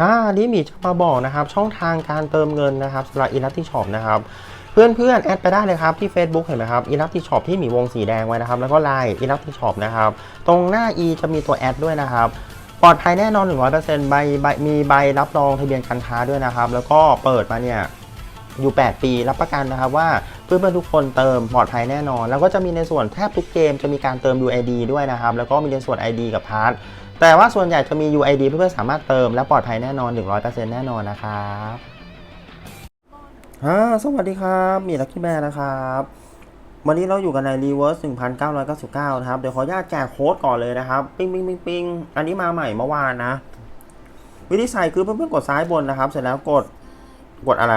อ่านี่มีจะมาบอกนะครับช่องทางการเติมเงินนะครับสำหรับอิลัติชอปนะครับเพื่อนเพื่อนๆแอดไปได้เลยครับที่ Facebook เห็นไหมครับอิลัติชอปที่มีวงสีแดงไว้นะครับแล้วก็ไลน์อิลัติชอปนะครับตรงหน้า e จะมีตัวแอดด้วยนะครับปลอดภัยแน่นอน 100%ใบใบมีใบรับรองทะเบียนการค้าด้วยนะครับ แล้วก็เปิดมาเนี่ยอยู่ 8 ปีรับประกันนะครับว่าเพื่อนๆทุกคนเติมปลอดภัยแน่นอน แล้วก็จะมีในส่วนแทบทุกเกมจะมีการเติม UID ด้วยนะครับ แล้วก็มีในส่วน ID กับพาร์ท แต่ว่าส่วนใหญ่จะมี UID เพื่อนๆสามารถเติมและปลอดภัยแน่นอน 100%แน่นอนนะครับอ่าสวัสดีครับ มีลักกี้แมนนะครับ วันนี้เราอยู่กันใน Reverse 1999 นะครับ เดี๋ยวขออนุญาตแจกโค้ดก่อนเลยนะครับ ปิ้งปิ้งปิ้งปิ้งอันนี้มาใหม่เมื่อวานนะ วิธีใส่คือเพื่อนๆกดซ้ายบนนะครับ เสร็จแล้วกด กดอะไร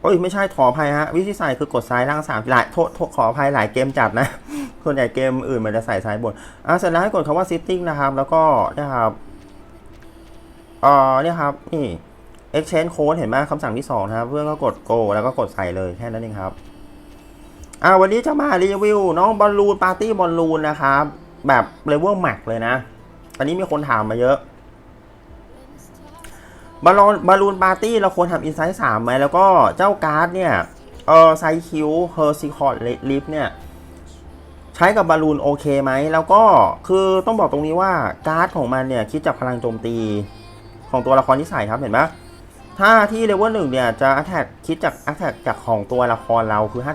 โอ้ยไม่ใช่ขออภัยฮะ วิธีใส่คือกดซ้ายล่างสามหลายโทษขออภัยหลายเกมจัดนะ ส่วนใหญ่เกมอื่นมันจะใส่ซ้ายบนอะเสร็จแล้วให้กดคำว่า setting นะครับ แล้วก็เนี่ยครับเอ่อเนี่ยครับ นี่ exchange code เห็นไหมคำสั่งที่สองนะครับ เพื่อนก็กด go แล้วก็กดใส่เลยแค่นั้นเองครับอ่าวันนี้จะมารีวิวน้องบอลลูนปาร์ตี้บอลลูนนะครับ แบบเลเวลแม็กเลยนะ อันนี้มีคนถามมาเยอะบอลลูนบอลลูนปาร์ตี้เราควรทำอินไซต์สามไหมแล้วก็เจ้าการ์ดเนี่ยเออไซคิวเฮอร์ซิคอร์ดลิฟเนี่ย ใช้กับบอลลูนโอเคไหม แล้วก็คือต้องบอกตรงนี้ว่าการ์ดของมันเนี่ยคิดจากพลังโจมตีของตัวละครที่ใส่ครับเห็นไหมถ้าที่เลเวลหนึ่งเนี่ยจะ attack คิดจาก attack จากของตัวละครเราคือ5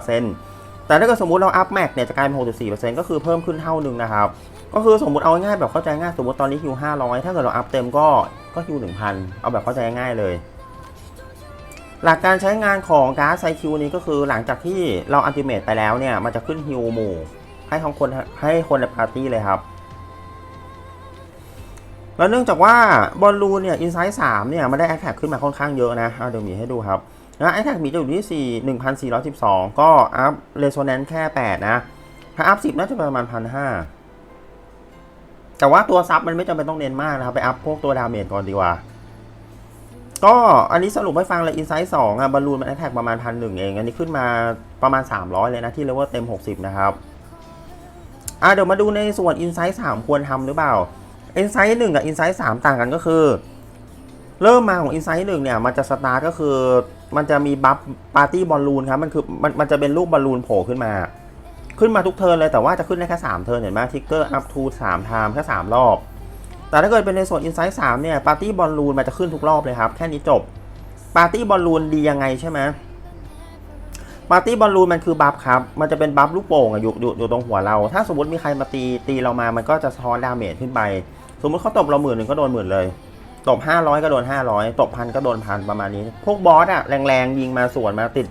32%แต่ถ้าเกิดสมมติเราอัพแม็กเนี่ยจะกลายเป็น64%ก็คือเพิ่มขึ้นเท่านึงนะครับ ก็คือสมมติเอาง่ายแบบเข้าใจง่ายสมมติตอนนี้คิว500 ถ้าเกิดเราอัพเต็มก็ก็คิว1,000 เอาแบบเข้าใจง่ายเลย หลักการใช้งานของการ์ดไซคิวนี้ก็คือหลังจากที่เราอัลติเมตไปแล้วเนี่ย มันจะขึ้นฮิวหมู่ให้ทั้งคนให้คนในปาร์ตี้เลยครับ แล้วเนื่องจากว่าบอลลูนเนี่ยอินไซด์3เนี่ยมันได้แอคแท็กขึ้นมาค่อนข้างเยอะนะเอาเดี๋ยวมีให้ดูครับนะแอคแท็กมีจะอยู่ที่ 4 1,412 ก็อัพเรโซแนนซ์แค่ 8 นะ ถ้าอัพ 10 น่าจะประมาณ 1,500 แต่ว่าตัวซับมันไม่จำเป็นต้องเน้นมากนะครับ ไปอัพพวกตัวดาเมจก่อนดีกว่า ก็อันนี้สรุปให้ฟังเลยอินไซต์2อะบอลลูนมันแอคแท็กประมาณพันหนึ่งเอง อันนี้ขึ้นมาประมาณ 300 เลยนะ ที่เลเวลเต็ม 60 นะครับ อะเดี๋ยวมาดูในส่วนอินไซต์3ควรทำหรือเปล่าอินไซต์1กับอินไซต์3ต่างกันก็คือ เริ่มมาของอินไซต์1เนี่ยมันจะสตาร์ทก็คือมันจะมีบัฟปาร์ตี้บอลลูนครับมันคือมันมันจะเป็นรูปบอลลูนโผล่ขึ้นมา ขึ้นมาทุกเทิร์นเลยแต่ว่าจะขึ้นได้แค่3เทิร์นเห็นไหมทิกเกอร์อัพทูสามไทม์แค่3รอบ แต่ถ้าเกิดเป็นในส่วน Insight 3เนี่ยปาร์ตี้บอลลูนมันจะขึ้นทุกรอบเลยครับ แค่นี้จบปาร์ตี้บอลลูนดียังไงใช่ไหมปาร์ตี้บอลลูนมันคือบัฟครับ มันจะเป็นบัฟลูกโป่งอะอยู่อยู่อยู่ตรงหัวเรา ถ้าสมมติมีใครมาตีตีเรามา มันก็จะสะท้อนดาเมจขึ้นไป สมมติเขาตบเราหมื่นหนึ่งก็โดนหมื่นเลย ตบ 500 ก็โดน 500 ตบพันก็โดนพันประมาณนี้ พวกบอสอะแรงๆ ยิงมาสวนมาติด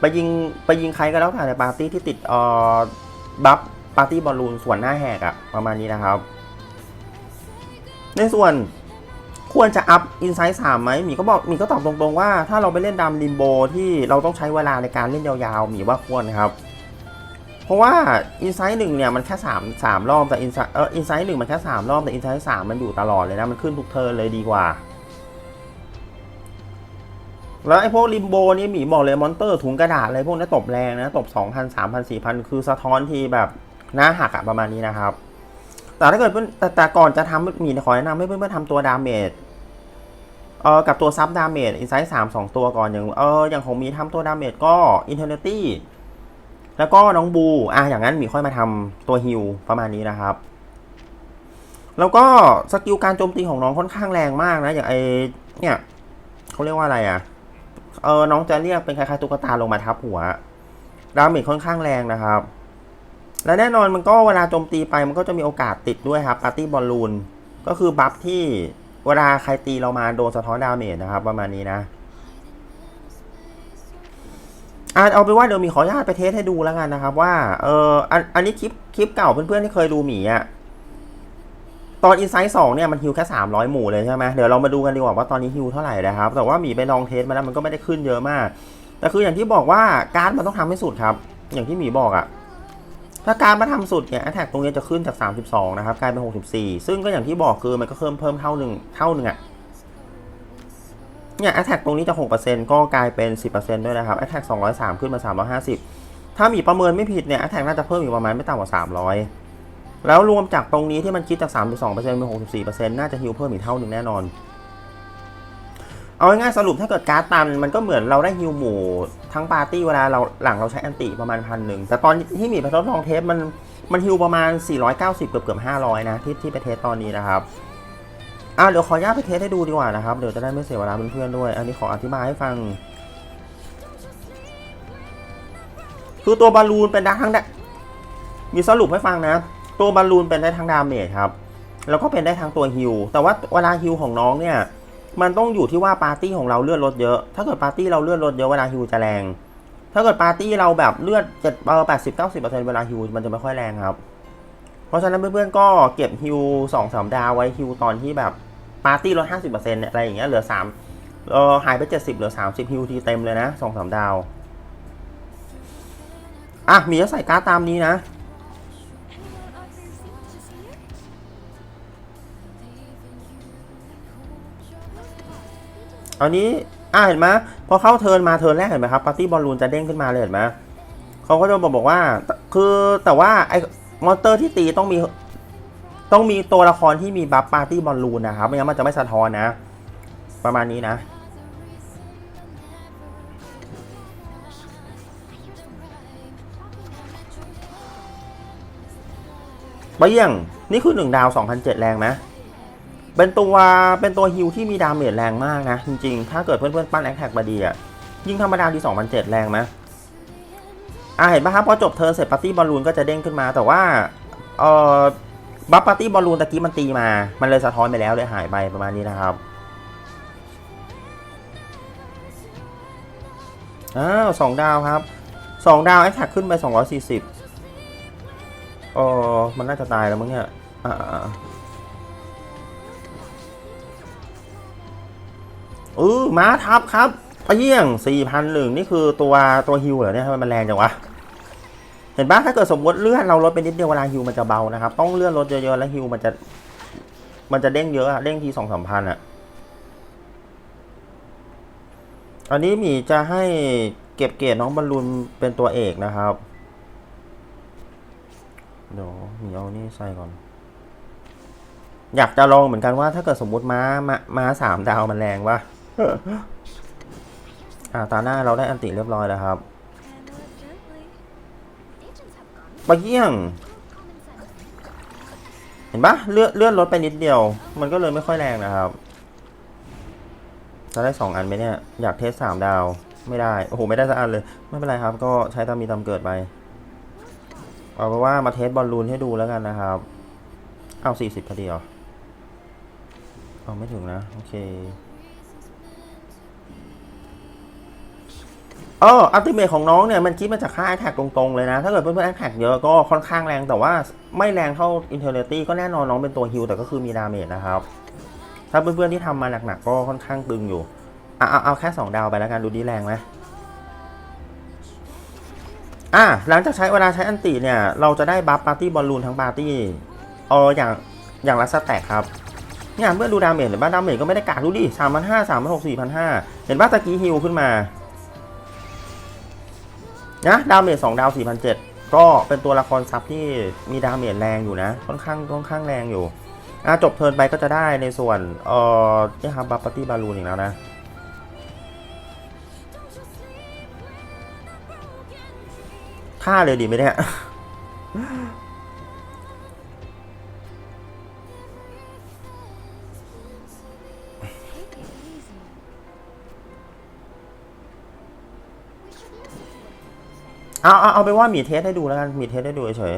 ไปยิงไปยิงใครก็แล้วแต่ในปาร์ตี้ที่ติดเอ่อบัฟปาร์ตี้บอลลูนส่วนหน้าแหกอะประมาณนี้นะครับ ในส่วนควรจะอัพอินไซต์สามไหมหมีก็บอกหมีก็ตอบตรงๆว่าถ้าเราไปเล่นดำริมโบที่เราต้องใช้เวลาในการเล่นยาวๆหมีว่าควรนะครับ เพราะว่าอินไซต์หนึ่งเนี่ยมันแค่สามสามรอบแต่อินไซเอออินไซต์หนึ่งมันแค่สามรอบแต่อินไซต์สามมันอยู่ตลอดเลยนะ มันขึ้นทุกเทิร์นเลยดีกว่า แล้วไอ้พวกริมโบนี่หมีบอกเลยมอนเตอร์ถุงกระดาษอะไรพวกนี้ตบแรงนะตบ2,000 3,000 4,000 คือสะท้อนทีแบบหน้าหักอะประมาณนี้นะครับ แต่ถ้าเกิดเพื่อนแต่แต่ก่อนจะทำมีขอแนะนำให้เพื่อนๆทำตัวดาเมจเออกับตัวซับดาเมจอินไซต์สามสองตัวก่อนอย่างเอออย่างของมีทำตัวดาเมจก็อินเทอร์เนตี้แล้วก็น้องบูอะอย่างนั้นมีค่อยมาทำตัวฮิลประมาณนี้นะครับ แล้วก็สกิลการโจมตีของน้องค่อนข้างแรงมากนะ อย่างไอเนี่ยเขาเรียกว่าอะไรอะเออน้องจะเรียกเป็นคล้ายๆตุ๊กตาลงมาทับหัวดาเมจค่อนข้างแรงนะครับ และแน่นอนมันก็เวลาโจมตีไปมันก็จะมีโอกาสติดด้วยครับปาร์ตี้บอลลูนก็คือบัฟที่เวลาใครตีเรามาโดนสะท้อนดาเมจนะครับ ประมาณนี้นะอะเอาไปว่าเดี๋ยวมีขออนุญาตไปเทสให้ดูแล้วกันนะครับ ว่าเอออันอันนี้คลิปคลิปเก่าเพื่อนๆที่เคยดูหมีอะตอนอินไซต์สองเนี่ยมันฮิวแค่300หมู่เลยใช่ไหมเดี๋ยวเรามาดูกันดีกว่าว่าตอนนี้ฮิวเท่าไหร่นะครับ แต่ว่าหมีไปลองเทสมาแล้วมันก็ไม่ได้ขึ้นเยอะมาก แต่คืออย่างที่บอกว่าการ์ดมันต้องทำให้สุดครับ อย่างที่หมีบอกอะ ถ้าการมาทำสุดเนี่ยแอ t แทกตรงนี้จะขึ้นจาก 32 นะครับ กลายเป็น 64 ซึ่งก็อย่างที่บอกคือมันก็เพิ่มเพิ่มเท่าหนึ่งเท่าหนึ่งอะเนี่ยแอ t แทกตรงนี้จะ 6%ก็กลายเป็น 10%ด้วยนะครับแอ t แทก203 ขึ้นมา 350 ถ้ามีประเมินไม่ผิดเนี่ยแอ t แทกน่าจะเพิ่มอีกประมาณไม่ต่ำกว่า 300 แล้วรวมจากตรงนี้ที่มันคิดจาก 3.2%เป็น 64%น่าจะฮิวเพิ่มอีกเท่าหนึ่งแน่นอน เอาง่ายๆสรุปถ้าเกิดการ์ดตันมันก็เหมือนเราได้ฮิวหมู่ทั้งปาร์ตี้เวลาเราหลังเราใช้แอนติประมาณพันหนึ่งแต่ตอนที่หมีไปทดลองเทสมันมันฮิวประมาณ 490 เกือบเกือบ500 นะที่ที่ไปเทสตอนนี้นะครับอ่าเดี๋ยวขออนุญาตไปเทสให้ดูดีกว่านะครับ เดี๋ยวจะได้ไม่เสียเวลาเพื่อนๆด้วย อันนี้ขออธิบายให้ฟัง คือตัวบอลลูนเป็นได้ทั้งได้มีสรุปให้ฟังนะ ตัวบอลลูนเป็นได้ทั้งดาเมจครับแล้วก็เป็นได้ทั้งตัวฮิลแต่ว่าเวลาฮิลของน้องเนี่ย มันต้องอยู่ที่ว่าปาร์ตี้ของเราเลือดลดเยอะ ถ้าเกิดปาร์ตี้เราเลือดลดเยอะเวลาฮิวจะแรง ถ้าเกิดปาร์ตี้เราแบบเลือดเจ็ดเออแปดสิบเก้าสิบเปอร์เซ็นต์เวลาฮิวมันจะไม่ค่อยแรงครับ เพราะฉะนั้นเพื่อนๆก็เก็บฮิวสองสามดาวไว้ฮิวตอนที่แบบปาร์ตี้ลดห้าสิบเปอร์เซ็นต์อะไรอย่างเงี้ยเหลือสามเออหายไปเจ็ดสิบเหลือสามสิบฮิวทีเต็มเลยนะสองสามดาว อะมีจะใส่การ์ดตามนี้นะ อันนี้อ่าเห็นไหมพอเข้าเทิร์นมาเทิร์นแรกเห็นไหมครับปาร์ตี้บอลลูนจะเด้งขึ้นมาเลยเห็นไหมเขาก็จะบอกบอกว่า คือแต่ว่าไอ้มอนเตอร์ที่ตีต้องมีต้องมีตัวละครที่มีบัฟปาร์ตี้บอลลูนนะครับไม่งั้นมันจะไม่สะท้อนนะ ประมาณนี้นะเปี้ยงนี่คือ 1 ดาว 2,007 แรงไหม เป็นตัวเป็นตัวฮิวที่มีดาเมจแรงมากนะ จริงๆ ถ้าเกิดเพื่อนๆ ปั้นแอคแท็กมาดีอะยิ่งธรรมดาที่2,007 แรงไหมอ่าเห็นปะครับพอจบเทิร์นเสร็จปาร์ตี้บอลลูนก็จะเด้งขึ้นมา แต่ว่าเอ่อบัฟปาร์ตี้บอลลูนตะกี้มันตีมา มันเลยสะท้อนไปแล้วเลยหายไปประมาณนี้นะครับอ้าวสองดาวครับสองดาวแอคแท็กขึ้นไป 240เออมันน่าจะตายแล้วมั้งเนี่ยอ่า เออม้าทับครับเยี่ยง4,001นี่คือตัวตัวฮิวเหรอเนี่ยทำไมมันแรงจังวะเห็นปะถ้าเกิดสมมติเลื่อนเราลดไปนิดเดียวเวลาฮิวมันจะเบานะครับ ต้องเลื่อนลดเยอะๆแล้วฮิวมันจะ มันจะเด้งเยอะอะเด้งทีสองสามพันอะอันนี้หมีจะให้เก็บเกรดน้องบอลลูนเป็นตัวเอกนะครับเดี๋ยวหมีเอานี่ใส่ก่อน อยากจะลองเหมือนกันว่าถ้าเกิดสมมติม้ามาม้าสามดาวมันแรงวะ อ่าตาหน้าเราได้อันติเรียบร้อยแล้วครับปะเยี่ยง เห็นปะเลื่อนเลื่อนรถไปนิดเดียว มันก็เลยไม่ค่อยแรงนะครับจะได้สองอันไหมเนี่ย อยากเทสสามดาว ไม่ได้ โอ้โห ไม่ได้สักอันเลย ไม่เป็นไรครับ ก็ใช้ตามมีตามเกิดไป เอาเป็นว่ามาเทสบอลลูนให้ดูแล้วกันนะครับ เอาสี่สิบพอดีเหรอเอาไม่ถึงนะ โอเค เอออัลติเมทของน้องเนี่ยมันคิดมาจากค่าแอคแท็กตรงๆเลยนะ ถ้าเกิดเพื่อนๆแอคแท็กเยอะก็ค่อนข้างแรงแต่ว่าไม่แรงเท่าอินเทอร์เนตี้ก็แน่นอนน้องเป็นตัวฮิลแต่ก็คือมีดาเมจนะครับ ถ้าเพื่อนๆที่ทำมาหนักๆก็ค่อนข้างตึงอยู่เอะเอาเอาแค่ 2 ดาวไปแล้วกันดูดีแรงไหมอะหลังจากใช้เวลาใช้อันติเนี่ย เราจะได้บัฟปาร์ตี้บอลลูนทั้งปาร์ตี้เอออย่างอย่างละสแต็กครับเนี่ยเมื่อดูดาเมจเห็นป่ะดาเมจก็ไม่ได้กากดูดิสามพันห้าสามพันหกสี่พันห้าเห็นป่ะตะกี้ฮิลขึ้นมา นะดาเมจสองดาวสี่พันเจ็ดก็เป็นตัวละครซับที่มีดาเมจแรงอยู่นะ ค่อนข้างค่อนข้างแรงอยู่อะจบเทิร์นไปก็จะได้ในส่วนเอ่อเนี่ยครับบัปปาร์ตี้บาลูนอีกแล้วนะฆ่าเลยดีไหมเนี่ย เอาเอาเอาไปว่ามีเทสให้ดูแล้วกันมีเทสให้ดูเฉย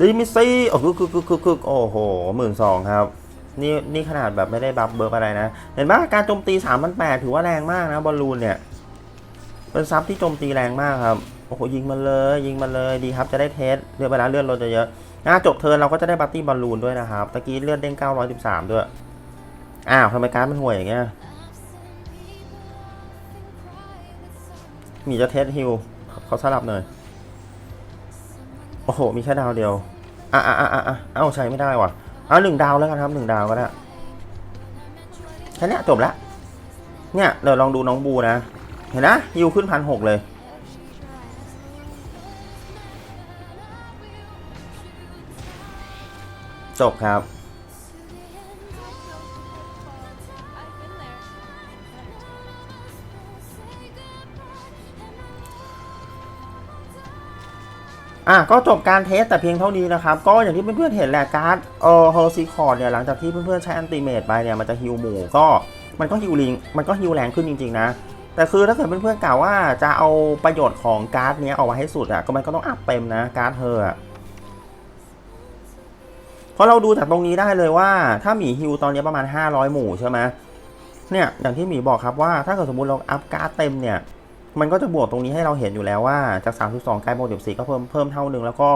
ลิมิซี่โอ้คือคือคือคือโอ้โหหมื่นสองครับ นี่นี่ขนาดแบบไม่ได้บัฟเบิร์อะไรนะ เห็นปะการโจมตีสามพันแปดถือว่าแรงมากนะบอลลูนเนี่ย เป็นซับที่โจมตีแรงมากครับ โอ้โหยิงมันเลย ยิงมันเลยดีครับจะได้เทสเลือดเวลาเลือดลดเยอะๆนะจบเทิร์นเราก็จะได้บัตตี้บอลลูนด้วยนะครับ ตะกี้เลือดเด้ง913 ด้วย อ้าวทำไมการ์ดมันห่วยอย่างเงี้ย มีจะเทสฮิลเขาสลับหน่อย โอ้โห มีแค่ดาวเดียว อะอะอะอะเอ้าใช้ไม่ได้ว่ะ เอาหนึ่งดาวแล้วกันครับหนึ่งดาวก็ได้แค่นี้จบละ เนี่ยเดี๋ยวลองดูน้องบูนะ เห็นนะฮิวขึ้นพันหกเลยจบครับ อะก็จบการเทสแต่เพียงเท่านี้นะครับ ก็อย่างที่เพื่อนๆเห็นแหละการ์ดเอ่อเฮอร์ซีคอร์ดเนี่ยหลังจากที่เพื่อนๆใช้อันติเมตไปเนี่ยมันจะฮิวหมู่ก็มันก็ฮิวลิงมันก็ฮิวแรงขึ้นจริงๆนะ แต่คือถ้าเกิดเพื่อนๆกล่าวว่าจะเอาประโยชน์ของการ์ดเนี้ยเอาไว้ให้สุดอะก็มันก็ต้องอัพเต็มนะการ์ดเฮอร์เพราะเราดูจากตรงนี้ได้เลยว่า ถ้าหมีฮิวตอนนี้ประมาณ 500 หมู่ใช่ไหมเนี่ยอย่างที่หมีบอกครับว่าถ้าเกิดสมมติเราอัพการ์ดเต็มเนี่ย มันก็จะบวกตรงนี้ให้เราเห็นอยู่แล้วว่าจาก 32 กลายเป็น64ก็เพิ่มเพิ่มเท่านึง แล้วก็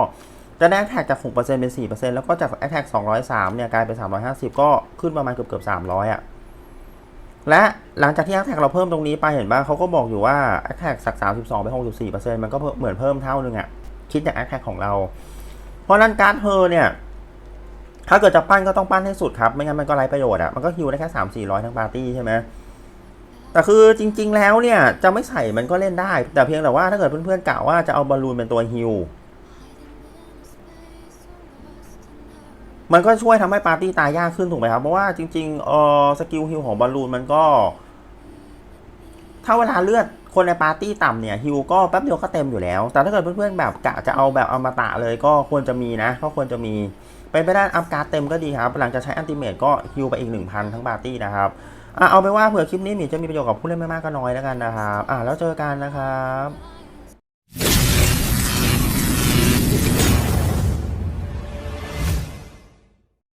จะได้แท็กจาก 6%เป็น 4%แล้วก็จากแท็ก203 เนี่ยกลายเป็น 350 ก็ขึ้นประมาณเกือบเกือบ300อะและหลังจากที่แท็กเราเพิ่มตรงนี้ไปเห็นป่ะเขาก็บอกอยู่ว่าแท็กจาก32ไป64%มันก็เพิ่มเหมือนเพิ่มเท่านึงอะคิดจากแท็กของเรา เพราะนั้นการ์ดเฮอเนี่ยถ้าเกิดจะปั้นก็ต้องปั้นให้สุดครับ ไม่งั้นมันก็ไร้ประโยชน์อะ มันก็ฮิวได้แค่3 400ทั้งปาร์ตี้ใช่ไหม แต่คือจริง ๆ แล้วเนี่ยจะไม่ใส่มันก็เล่นได้ แต่เพียงแต่ว่าถ้าเกิดเพื่อนๆกล่าวว่าจะเอาบอลลูนเป็นตัวฮิลมันก็ช่วยทำให้ปาร์ตี้ตายยากขึ้นถูกไหมครับ เพราะว่าจริงๆเออสกิลฮิลของบอลลูนมันก็ ถ้าเวลาเลือดคนในปาร์ตี้ต่ำเนี่ยฮิลก็แป๊บเดียวก็เต็มอยู่แล้ว แต่ถ้าเกิดเพื่อนๆแบบกะจะเอาแบบอมตะเลยก็ควรจะมีนะก็ควรจะมีเป็นไปได้อัพการ์ดเต็มก็ดีครับ หลังจากใช้อันติเมตก็ฮิลไปอีก 1,000 ทั้งปาร์ตี้นะครับ อะเอาไปว่าเผื่อคลิปนี้หมีจะมีประโยชน์กับผู้เล่นไม่มากก็น้อยแล้วกันนะครับอะแล้วเจอกันนะครับ